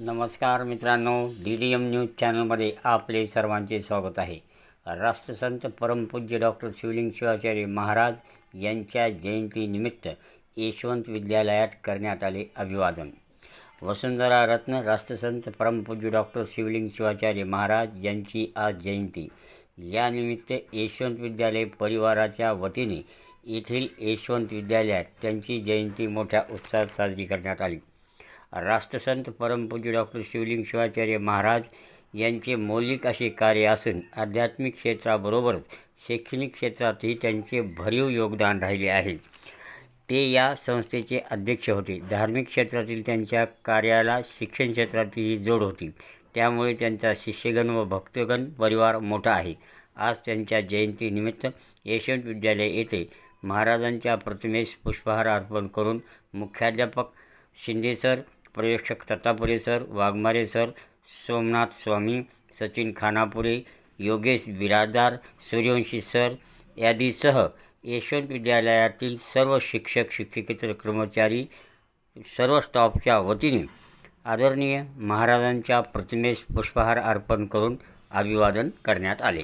नमस्कार मित्रांनो D D M news चॅनलमध्ये आपले सर्वांचे स्वागत आहे. राष्ट्रसंत परमपूज्य डॉक्टर शिवलिंग शिवाचार्य महाराज यांच्या जयंतीनिमित्त यशवंत विद्यालयात करण्यात आले अभिवादन. वसुंधरा रत्न राष्ट्रसंत परमपूज्य डॉक्टर शिवलिंग शिवाचार्य महाराज यांची आज जयंती. यानिमित्त यशवंत विद्यालय परिवाराच्या वतीने येथील यशवंत विद्यालयात त्यांची जयंती मोठ्या उत्साहात साजरी करण्यात आली. राष्ट्रसंत परमपूज्य डॉक्टर शिवलिंग शिवाचार्य महाराज यांचे मौलिक असे कार्य असून आध्यात्मिक क्षेत्राबरोबरच शैक्षणिक क्षेत्रातही त्यांचे भरीव योगदान राहिले आहे. ते या संस्थेचे अध्यक्ष होते. धार्मिक क्षेत्रातील त्यांच्या कार्याला शिक्षण क्षेत्रातही जोड होती. त्यामुळे त्यांचा शिष्यगण व भक्तगण परिवार मोठा आहे. आज त्यांच्या जयंतीनिमित्त यशवंत विद्यालय येथे महाराजांच्या प्रतिमेस पुष्पहार अर्पण करून मुख्याध्यापक शिंदे सर प्रशिक्षक sir Waghmare sir Somnath Swami Sachin Khanapure Yogesh Biradar Suryavanshi sir यादीसह Yashwant विद्यालयातील सर्व शिक्षक शिक्षकेतर कर्मचारी सर्व स्टाफच्या वतीने आदरणीय महाराजांच्या प्रतिमेस पुष्पहार अर्पण करून अभिवादन करण्यात आले.